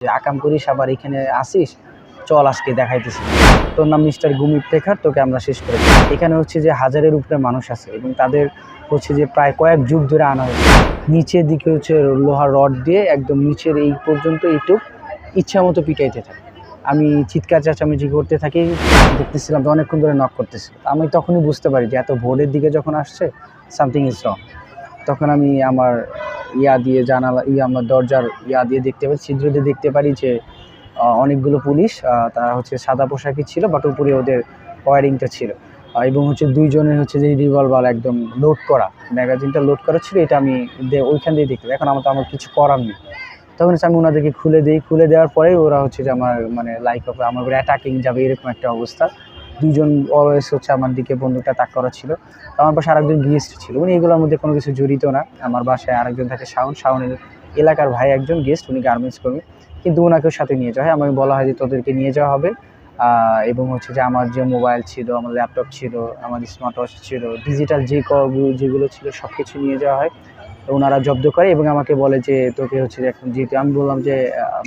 যে আকাম করিস, আবার এখানে আসিস, চল আজকে দেখাইতেছি। তোর নাম মিস্টার গুমি প্রেখার তোকে আমরা শেষ করে। এখানে হচ্ছে যে হাজারের উপরে মানুষ আছে এবং তাদের হচ্ছে যে প্রায় কয়েক যুগ ধরে আনা হয়েছে। নিচের দিকে হচ্ছে লোহার রড দিয়ে একদম নিচের এই পর্যন্ত এইটুক ইচ্ছা মতো পিটাইতে থাকে। আমি চিৎকার চেঁচামেচি করতে থাকি, দেখতেছিলাম অনেকক্ষণ ধরে নক করতেছিল আমি তখনই বুঝতে পারি যে এত ভোরের দিকে যখন আসছে সামথিং ইজ রং তখন আমি আমার ইয়া দিয়ে জানালা, ইয়া আমার দরজার ইয়া দিয়ে দেখতে পারি ছিদ্র দিয়ে দেখতে পারি যে অনেকগুলো পুলিশ তারা হচ্ছে সাদা পোশাকই ছিল, বাট উপরে ওদের ওয়ারিংটা ছিল। এবং হচ্ছে দুইজনের হচ্ছে যে রিভলভার একদম লোড করা ম্যাগাজিনটা লোড করা ছিল, এটা আমি ওইখান দিয়ে দেখতে পাই। এখন আমার তো আমার কিছু করার নেই। তখন হচ্ছে আমি ওনাদেরকে খুলে দিই, খুলে দেওয়ার পরেই ওরা হচ্ছে যে আমার মানে লাইক আমার উপরে অ্যাটাকিং যাবে, এরকম একটা অবস্থা। দুজন অলওয়েজ হচ্ছে আমার দিকে বন্দুকটা তাক করা ছিল। আমার পাশে আরেকজন গেস্ট ছিল। উনি এগুলোর মধ্যে কোনো কিছু জড়িত না। আমার বাসায় আরেকজন থাকে শাওন। শাওনের এলাকার ভাই একজন গেস্ট উনি গার্মেন্টস কর্মী কিন্তু ওনাকেও সাথে নিয়ে যাওয়া হয়। আমাকে বলা হয় যে, তোদেরকে নিয়ে যাওয়া হবে। এবং হচ্ছে যে, আমার যে মোবাইল ছিল, আমার ল্যাপটপ ছিল, আমার স্মার্ট ওয়াচ ছিল ডিজিটাল যে যেগুলো ছিল সব কিছু নিয়ে যাওয়া হয়। ওনারা জব্দ করে এবং আমাকে বলে যে, তোকে হচ্ছে এখন যেতে আমি বললাম যে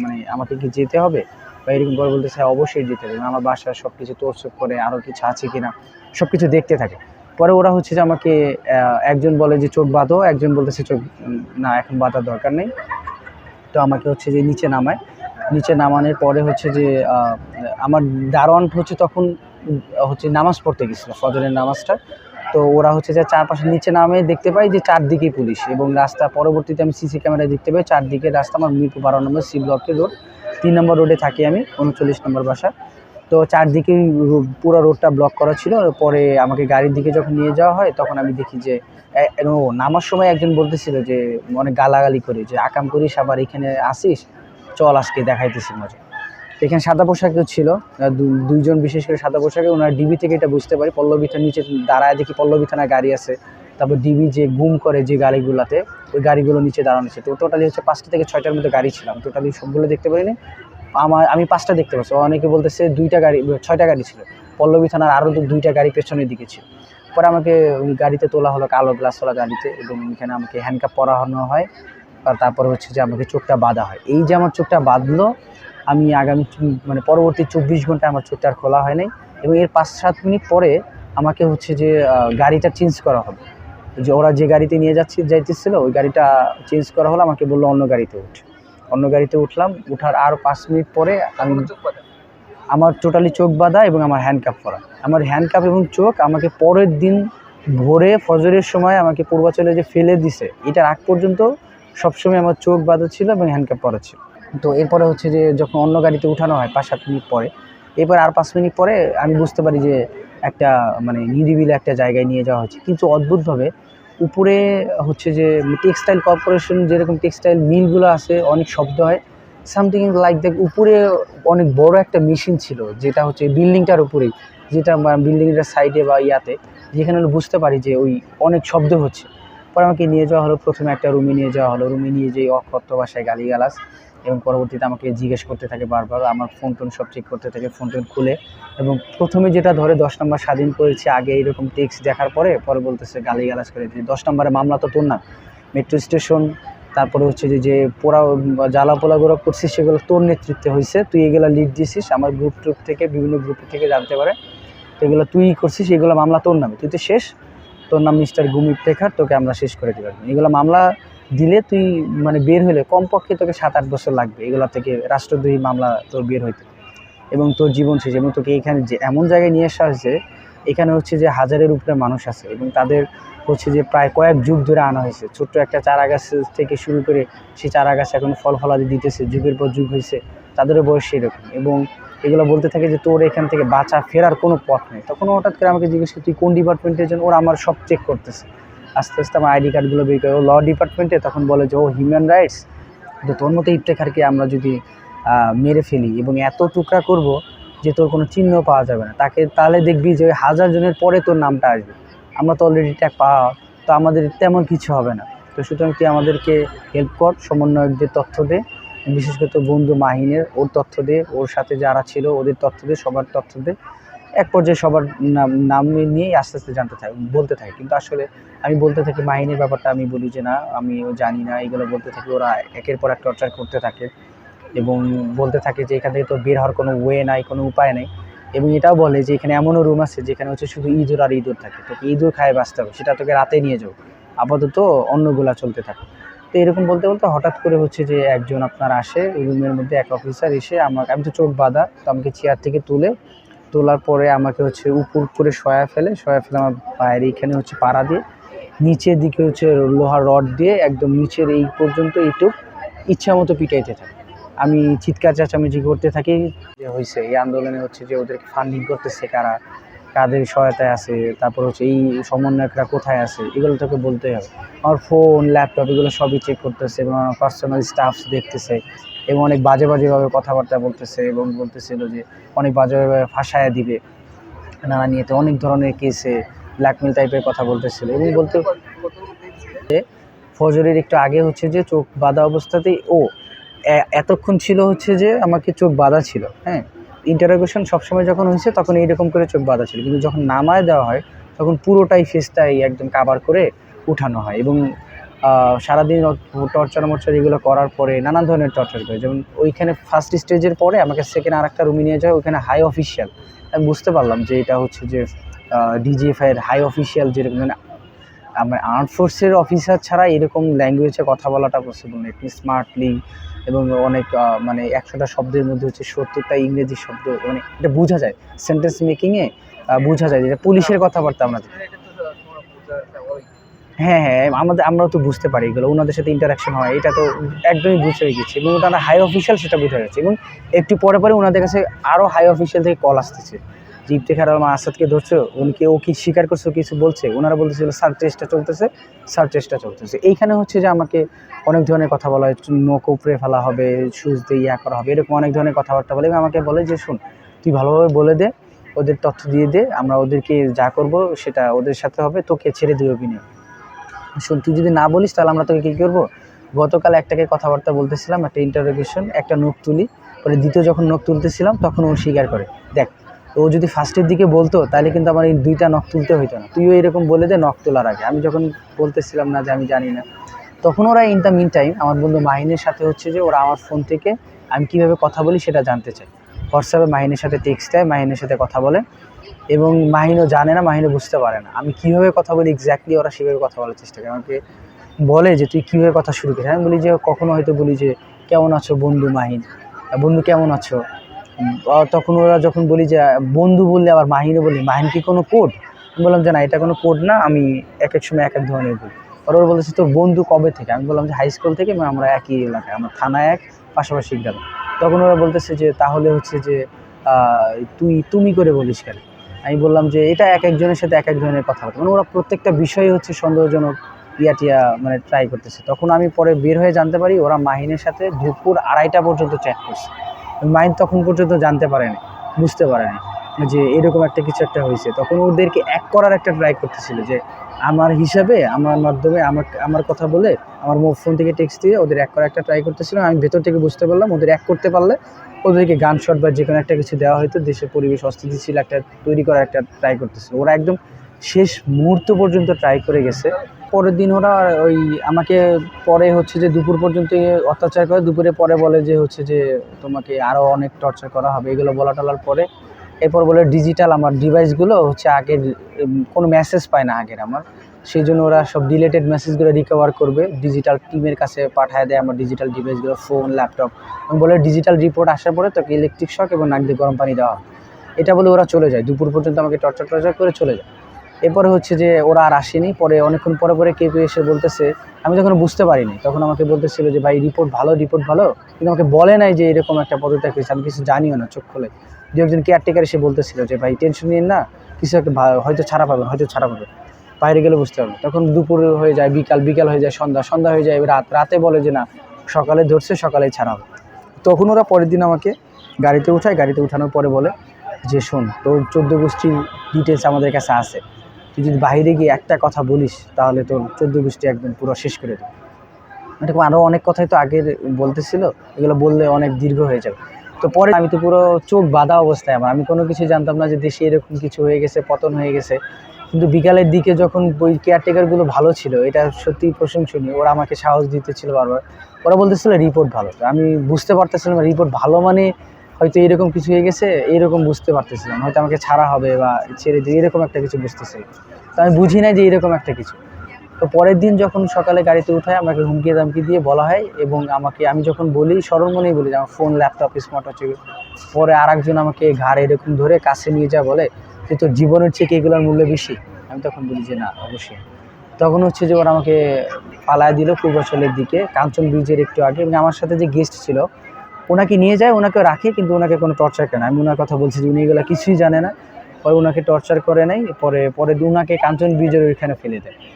মানে আমাকে কি যেতে হবে? বা এরকম করে বলতেছে "হ্যাঁ, অবশ্যই যেতে হবে। আমার বাসার সব কিছু তোরসোপ করে আরও কিছু আছে কি না সব কিছু দেখতে থাকে। পরে ওরা হচ্ছে যে আমাকে একজন বলে যে চোখ বাঁধো একজন বলতেছে চোখ না এখন বাঁধার দরকার নেই। তো আমাকে হচ্ছে যে নিচে নামায়। নিচে নামানোর পরে হচ্ছে যে আমার দারোয়ান হচ্ছে তখন হচ্ছে নামাজ পড়তে গেছিল ফজরের নামাজটা। তো ওরা হচ্ছে যে চারপাশে নিচে নামে দেখতে পাই যে চারদিকেই পুলিশ এবং রাস্তা পরবর্তীতে আমি সিসি ক্যামেরায় দেখতে পাই চারদিকে রাস্তা আমার মিরপুর বারো নম্বর সি ব্লকের রোড তিন নম্বর রোডে থাকি আমি, উনচল্লিশ নম্বর বাসা। তো চারদিকেই পুরো রোডটা ব্লক করা ছিল। পরে আমাকে গাড়ির দিকে যখন নিয়ে যাওয়া হয়, তখন আমি দেখি যে ও, নামার সময় একজন বলতেছিল যে, অনেক গালাগালি করে, যে, আকাম করিস, আবার এখানে আসিস? চল আজকে দেখাইতেছি মজা। এখানে সাদা পোশাকেও ছিল। দুইজন বিশেষ করে সাদা পোশাকে, ওনার ডিবি থেকে এটা বুঝতে পারি। পল্লবী নিচে দাঁড়ায় দেখি পল্লবী থানায় গাড়ি আছে। তারপর ডিবি যে গুম করে যে গাড়িগুলোতে, ওই গাড়িগুলো নিচে দাঁড়ানো ছিল তো টোটালি হচ্ছে পাঁচটা থেকে ছয়টার মধ্যে গাড়ি ছিলাম। টোটালি সবগুলো দেখতে পারিনি। আমার আমি পাঁচটা দেখতে পাচ্ছি। অনেকে বলতেছে দুইটা গাড়ি, ছয়টা গাড়ি ছিল। পল্লবী থানার আরও দুইটা গাড়ি পেছনের দিকে ছিল। পরে আমাকে ওই গাড়িতে তোলা হলো কালো গ্লাসওয়ালা গাড়িতে এবং এখানে আমাকে হ্যান্ডকাপ পরানো হয়। আর তারপর হচ্ছে যে আমাকে চোখটা বাঁধা হয়। এই যে আমার চোখটা বাঁধলো, আমি আগামী মানে পরবর্তী চব্বিশ ঘণ্টা আমার চোখটা আর খোলা হয় নাই। এবং এর পাঁচ সাত মিনিট পরে আমাকে হচ্ছে যে গাড়িটা চেঞ্জ করা হবে। যে ওরা যে গাড়িতে নিয়ে যাচ্ছে যাইতেছিল ওই গাড়িটা চেঞ্জ করা হলো আমাকে বলল অন্য গাড়িতে উঠ। অন্য গাড়িতে উঠলাম উঠার আর পাঁচ মিনিট পরে আমি আমার টোটালি চোখ বাঁধা এবং আমার হ্যান্ডকাপ করা আমার হ্যান্ডকাপ এবং চোখ আমাকে পরের দিন ভোরে ফজরের সময় আমাকে পূর্বাচলে যে ফেলে দিছে এটার আগ পর্যন্ত সবসময় আমার চোখ বাঁধা ছিল এবং হ্যান্ডকাপ পরা ছিল। তো এরপরে হচ্ছে যে যখন অন্য গাড়িতে উঠানো হয় পাঁচ সাত মিনিট পরে এরপর আর পাঁচ মিনিট পরে আমি বুঝতে পারি যে একটা মানে নিরিবিলি একটা জায়গায় নিয়ে যাওয়া হচ্ছে। কিন্তু অদ্ভুতভাবে উপরে হচ্ছে যে টেক্সটাইল কর্পোরেশন যেরকম টেক্সটাইল মিলগুলো আছে, অনেক শব্দ হয় সামথিং লাইক দেখ উপরে অনেক বড় একটা মেশিন ছিল, যেটা হচ্ছে বিল্ডিংটার উপরেই, যেটা বিল্ডিংটার সাইডে বা ইয়াতে, যেখানে হলো বুঝতে পারি যে ওই অনেক শব্দ হচ্ছে। পরে আমাকে নিয়ে যাওয়া হলো, প্রথমে একটা রুমে নিয়ে যাওয়া হলো রুমে নিয়ে যেয়ে অকথ্য ভাষায় গালিগালাজ। এবং পরবর্তীতে আমাকে জিজ্ঞেস করতে থাকে বারবার, আমার ফোন টোন সব চেক করতে থাকে, ফোন টোন খুলে। এবং প্রথমে যেটা ধরে দশ নম্বর স্বাধীন করেছে, আগে এইরকম টেক্সট দেখার পরে পরে বলতেছে গালি গালিগালাজ করে যে দশ নম্বরে মামলা তো তোর না। মেট্রো স্টেশন তারপরে হচ্ছে যে যে পোড়া, জ্বালা পোলাগুলো করছিস, সেগুলো তোর নেতৃত্বে হয়েছে। তুই এগুলো লিড দিছিস, আমার গ্রুপ ট্রুপ থেকে, বিভিন্ন গ্রুপ থেকে জানতে পারে। তো এগুলো তুই করছিস, এগুলো মামলা তোর নামে। তুই তো শেষ। তোর নাম মিস্টার গুমি প্রেখার তোকে আমরা শেষ করে দিতে পারব এগুলো মামলা দিলে তুই মানে বের হলে কমপক্ষে তোকে সাত আট বছর লাগবে এগুলো থেকে রাষ্ট্রদ্রোহী মামলা তোর বের হইতে। এবং তোর জীবন শেষ। এবং তোকে এখানে যে এমন জায়গায় নিয়ে আসা হয়েছে, এখানে হচ্ছে যে হাজারের উপরে মানুষ আছে এবং তাদের হচ্ছে যে প্রায় কয়েক যুগ ধরে আনা হয়েছে। ছোট্ট একটা চারা গাছ থেকে শুরু করে সেই চারা গাছ এখন ফল ফলাদি দিতেছে, যুগের পর যুগ হয়েছে। তাদেরও বয়স সেরকম। এবং এগুলো বলতে থাকে যে তোর এখান থেকে বাঁচা ফেরার কোনো পথ নেই। তখন হঠাৎ করে আমাকে জিজ্ঞেস তুই কোন ডিপার্টমেন্টের জন্য? ওরা আমার সব চেক করতেছে। আস্তে আস্তে আমার আইডি কার্ডগুলো বের করে ল ডিপার্টমেন্টে তখন বলে যে, ও হিউম্যান রাইটস তো তোর মতো ইফতেখারকে আমরা যদি মেরে ফেলি এবং এত টুকরা করব যে তোর কোনো চিহ্ন পাওয়া যাবে না, তাকে তাহলে দেখবি যে ওই হাজার জনের পরে তোর নামটা আসবে। আমরা তো অলরেডি ট্যাগ পাওয়া, তো আমাদের তেমন কিছু হবে না। তো সুতরাং তুই আমাদেরকে হেল্প কর, সমন্বয়কদের তথ্য দে, বিশেষ করে তোর বন্ধু মাহিনের, ওর তথ্য দে, ওর সাথে যারা ছিল ওদের তথ্য দে, সবার তথ্য দে। এক পর্যায়ে সবার নাম নাম নিয়েই আস্তে আস্তে জানতে থাকি, বলতে থাকি। কিন্তু আসলে আমি বলতে থাকি, মাহিনীর ব্যাপারটা আমি বলি যে, না আমি জানি না। এগুলো বলতে থাকি, ওরা একের পর এক টর্চার করতে থাকে এবং বলতে থাকে যে, এখান থেকে তো বের হওয়ার কোনো ওয়ে নাই, কোনো উপায় নেই। এবং এটাও বলে যে, এখানে এমনও রুম আছে যেখানে হচ্ছে শুধু ইঁদুর আর ইঁদুর থাকে। তোকে ইঁদুর খায় বাঁচতে হবে, সেটা তোকে রাতে নিয়ে যাও। আপাতত অন্যগুলা চলতে থাকে। তো এরকম বলতে বলতে হঠাৎ করে হচ্ছে যে, একজন আপনার আসে রুমের মধ্যে এক অফিসার এসে আমাকে, আমি তো চোখ বাঁধা, তো আমাকে চেয়ার থেকে তুলে তোলার পরে আমাকে হচ্ছে উপর করে সয়া ফেলে সয়া ফেলে আমার পায়ের এইখানে হচ্ছে পাড়া দিয়ে, নিচের দিকে হচ্ছে লোহার রড দিয়ে একদম নিচের এই পর্যন্ত এইটুক ইচ্ছা মতো পিটাইতে থাকে। আমি চিৎকার চাচামেচি করতে থাকি যে হয়েছে এই আন্দোলনে হচ্ছে যে ওদেরকে ফান্ডিং করতেছে কারা কাদের সহায়তায় আছে, তারপর হচ্ছে এই সমন্বয়করা কোথায় আছে, এগুলো তোকে বলতেই হবে। আমার ফোন ল্যাপটপ এগুলো সবই চেক করতেছে এবং আমার পার্সোনাল স্টাফ দেখতেছে এবং অনেক বাজে বাজেভাবে কথাবার্তা বলতেছে এবং বলতেছিল যে অনেক বাজেভাবে ফাঁসায়া দিবে। নানা নিয়েতে অনেক ধরনের কেসে ব্ল্যাকমেল টাইপের কথা বলতেছিল এবং বলতে ফজরের একটু আগে হচ্ছে যে চোখ বাঁধা অবস্থাতেই ও এতক্ষণ ছিল হচ্ছে যে আমাকে চোখ বাঁধা ছিল হ্যাঁ? ইন্টারোগেশন সবসময় যখন হয়েছে, তখন এইরকম করে চোখ বাঁধা ছিল। কিন্তু যখন নামায় দেওয়া হয়, তখন পুরোটাই ফেসটাই একদম কাবার করে উঠানো হয় এবং সারাদিন টর্চার মর্চার এগুলো করার পরে নানান ধরনের টর্চার করে। যেমন ওইখানে ফার্স্ট স্টেজের পরে আমাকে সেকেন্ড আর একটা রুমে নিয়ে যায় ওইখানে হাই অফিসিয়াল আমি বুঝতে পারলাম যে এটা হচ্ছে যে ডিজিএফআই এর হাই অফিসিয়াল যেরকম মানে আমার আর্ম ফোর্সের অফিসার ছাড়া এরকম ল্যাঙ্গুয়েজে কথা বলাটা পসিবল না। স্মার্টলি এবং অনেক মানে একশোটা শব্দের মধ্যে হচ্ছে সত্তরটা ইংরেজি শব্দ মানে এটা বোঝা যায়। সেন্টেন্স মেকিংয়ে বোঝা যায় যেটা পুলিশের কথাবার্তা আমরা হ্যাঁ হ্যাঁ আমাদের, আমরাও তো বুঝতে পারি এগুলো, ওনাদের সাথে ইন্টারাকশন হয়, এটা তো একদমই বুঝে হয়ে গেছে। এবং ওটা হাই অফিসিয়াল সেটা বোঝা গেছে এবং একটু পরে পরে ওনাদের কাছে আরও হাই অফিসিয়াল থেকে কল আসতেছে। যে ইফতেখার আলম আসাদকে ধরছো, উনিকে ও কি স্বীকার করছ কিছু বলছে? ওনারা বলতেছিল সার্চ চেষ্টা চলতেছে সার্চ চেষ্টা চলতেছে। এইখানে হচ্ছে যে আমাকে অনেক ধরনের কথা বলা হয় নখ উপরে ফেলা হবে সুজ দিয়ে ইয়া করা হবে, এরকম অনেক ধরনের কথাবার্তা বলে। আমাকে বলে যে, শুন, তুই ভালোভাবে বলে দে, ওদের তথ্য দিয়ে দে, আমরা ওদেরকে যা করব সেটা ওদের সাথে হবে, তোকে ছেড়ে দিবে বিনিয়োগ শোন, তুই যদি না বলিস, তাহলে আমরা তোকে কী করব? গতকাল একটাকে কথাবার্তা বলতেছিলাম, একটা ইন্টারোগেশন একটা নোখ তুলি, পরে দ্বিতীয় যখন নোখ তুলতেছিলাম, তখন ও স্বীকার করে, দেখ ও যদি ফার্স্টের দিকে বলতো, তাহলে কিন্তু আমার এই দুইটা নখ তুলতে হইতো না। তুইও এরকম বলে দে, নখ তোলার আগে। আমি যখন বলতেছিলাম না যে আমি জানি না, তখন ওরা ইন দ্য মিন টাইম আমার বন্ধু মাহিনের সাথে হচ্ছে যে ওরা আমার ফোন থেকে আমি কীভাবে কথা বলি সেটা জানতে চাই হোয়াটসঅ্যাপে মাহিনের সাথে টেক্সট দেয়, মাহিনের সাথে কথা বলে এবং মাহিনও জানে না, মাহিনও বুঝতে পারে না। আমি কীভাবে কথা বলি এক্স্যাক্টলি ওরা সেভাবে কথা বলার চেষ্টা করে। আমাকে বলে যে, তুই কীভাবে কথা শুরু করিস? আমি বলি যে, কখনো হয়তো বলি যে, কেমন আছো বন্ধু মাহিন বন্ধু কেমন আছো? তখন ওরা যখন বলি যে, বন্ধু বললে, আবার মাহিনও বলি মাহিন কি কোনো কোড? আমি বললাম যে, না, এটা কোনো কোড না, আমি এক এক সময় এক এক ধরনের বলি। আর ওরা বলেছে তোর বন্ধু কবে থেকে? আমি বললাম যে, হাই স্কুল থেকে এবং আমরা একই এলাকায়, আমার থানা এক, পাশাপাশি গ্রাম। তখন ওরা বলতেছে যে, তাহলে হচ্ছে যে তুই, তুমি করে বলিস কেন? আমি বললাম যে, এটা এক একজনের সাথে এক এক ধরনের কথাবার্তা। মানে ওরা প্রত্যেকটা বিষয়ে হচ্ছে সন্দেহজনক ইয়া টিয়া মানে ট্রাই করতেছে। তখন আমি পরে বের হয়ে জানতে পারি, ওরা মাহিনের সাথে দুপুর আড়াইটা পর্যন্ত চ্যাট করছে। মাহিন তখন পর্যন্ত জানতে পারেনি, বুঝতে পারেনি যে এরকম একটা কিছু একটা হয়েছে। তখন ওদেরকে এক করার একটা ট্রাই করতেছিল যে আমার হিসাবে, আমার মাধ্যমে, আমার আমার কথা বলে, আমার ফোন থেকে টেক্সট দিয়ে ওদের এক করার একটা ট্রাই করতেছিল। আমি ভেতর থেকে বুঝতে পারলাম, ওদের এক করতে পারলে ওদেরকে গান শট বা যে কোনো একটা কিছু দেওয়া হয়তো দেশের পরিবেশ অস্থিতিশীল একটা, তৈরি করার একটা ট্রাই করতেছিল। ওরা একদম শেষ মুহূর্ত পর্যন্ত ট্রাই করে গেছে। পরের দিন ওরা ওই আমাকে পরে হচ্ছে যে দুপুর পর্যন্ত অত্যাচার করে, দুপুরে পরে বলে যে হচ্ছে যে তোমাকে আরও অনেক টর্চার করা হবে। এগুলো বলা টলার পরে এরপর বলে ডিজিটাল আমার ডিভাইসগুলো হচ্ছে আগের কোনো মেসেজ পায় না আগের আমার। সেই জন্য ওরা সব ডিলেটেড মেসেজগুলো রিকভার করবে। ডিজিটাল টিমের কাছে পাঠায় দেয় আমার ডিজিটাল ডিভাইসগুলো ফোন ল্যাপটপ এবং বলে ডিজিটাল রিপোর্ট আসার পরে তোকে ইলেকট্রিক শক এবং নাক দিয়ে গরম পানি দেওয়া এটা বলে ওরা চলে যায়। দুপুর পর্যন্ত আমাকে টর্চার টর্চার করে চলে যায়। এরপরে হচ্ছে যে ওরা আর আসেনি, পরে অনেকক্ষণ পরে পরে কেউ এসে বলতেছে, আমি তখন বুঝতে পারিনি। তখন আমাকে বলতেছিল যে, ভাই রিপোর্ট ভালো রিপোর্ট ভালো। কিন্তু আমাকে বলে নাই যে এরকম একটা পদত্যাগ হয়েছে, আমি কিছু জানিও না চোখ খোলে। দু একজন কেয়ারটেকার এসে বলতেছিল যে, ভাই টেনশন নিন না, কিছু একটা হয়তো ছাড়া পাবেন হয়তো ছাড়া পাবেন বাইরে গেলে বুঝতে পারবেন তখন দুপুর হয়ে যায়, বিকাল বিকাল হয়ে যায় সন্ধ্যা সন্ধ্যা হয়ে যায় রাত রাতে বলে যে, না, সকালে ধরছে সকালে ছাড়া হবে। তখন ওরা পরের দিন আমাকে গাড়িতে উঠায়, গাড়িতে উঠানোর পরে বলে যে, শোন, তোর চোদ্দ গোষ্ঠীর ডিটেলস আমাদের কাছে আছে। তুই যদি বাইরে গিয়ে একটা কথা বলিস, তাহলে তোর চোদ্দ গোষ্ঠী একদম পুরো শেষ করে দেবে। এরকম আরও অনেক কথাই তো আগের বলতেছিল, এগুলো বললে অনেক দীর্ঘ হয়ে যাবে। তো পরে আমি তো পুরো চোখ বাঁধা অবস্থায় আমার। আমি কোনো কিছু জানতাম না যে দেশে এরকম কিছু হয়ে গেছে, পতন হয়ে গেছে। কিন্তু বিকালের দিকে যখন ওই কেয়ারটেকারগুলো ভালো ছিল, এটা সত্যিই প্রশংসনীয়। ওরা আমাকে সাহস দিতেছিল বারবার। ওরা বলতেছিল রিপোর্ট ভালো। আমি বুঝতে পারতেছিলাম রিপোর্ট ভালো মানে হয়তো এরকম কিছু হয়ে গেছে এরকম বুঝতে পারতেছিলাম। হয়তো আমাকে ছাড়া হবে বা ছেড়ে দিয়ে এরকম একটা কিছু বুঝতেছি। তো আমি বুঝি নাই যে এরকম একটা কিছু। তো পরের দিন যখন সকালে গাড়িতে উঠায় আমাকে হুমকি দামকি দিয়ে বলা হয় এবং আমাকে, আমি যখন বলি সরল মনেই বলি যে আমার ফোন, ল্যাপটপ, স্মার্ট ওয়াচ পরে আর একজন আমাকে ঘাড় এরকম ধরে কাছে নিয়ে যা বলে যে, তোর জীবনের চেয়ে এগুলোর মূল্য বেশি? আমি তখন বলি যে, না, অবশ্যই। তখন হচ্ছে যে ওরা আমাকে পালায় দিল পূর্বাচলের দিকে কাঞ্চন ব্রিজের একটু আগে এবং আমার সাথে যে গেস্ট ছিল ওনাকে নিয়ে যায়, ওনাকে রাখে, কিন্তু ওনাকে কোনো টর্চার করে না। আমি ওনার কথা বলছি যে উনি এগুলো কিছুই জানে না। পরে ওনাকে টর্চার করে নাই, পরে পরে ওনাকে কাঞ্চন ব্রিজের ওইখানে ফেলে দেয়।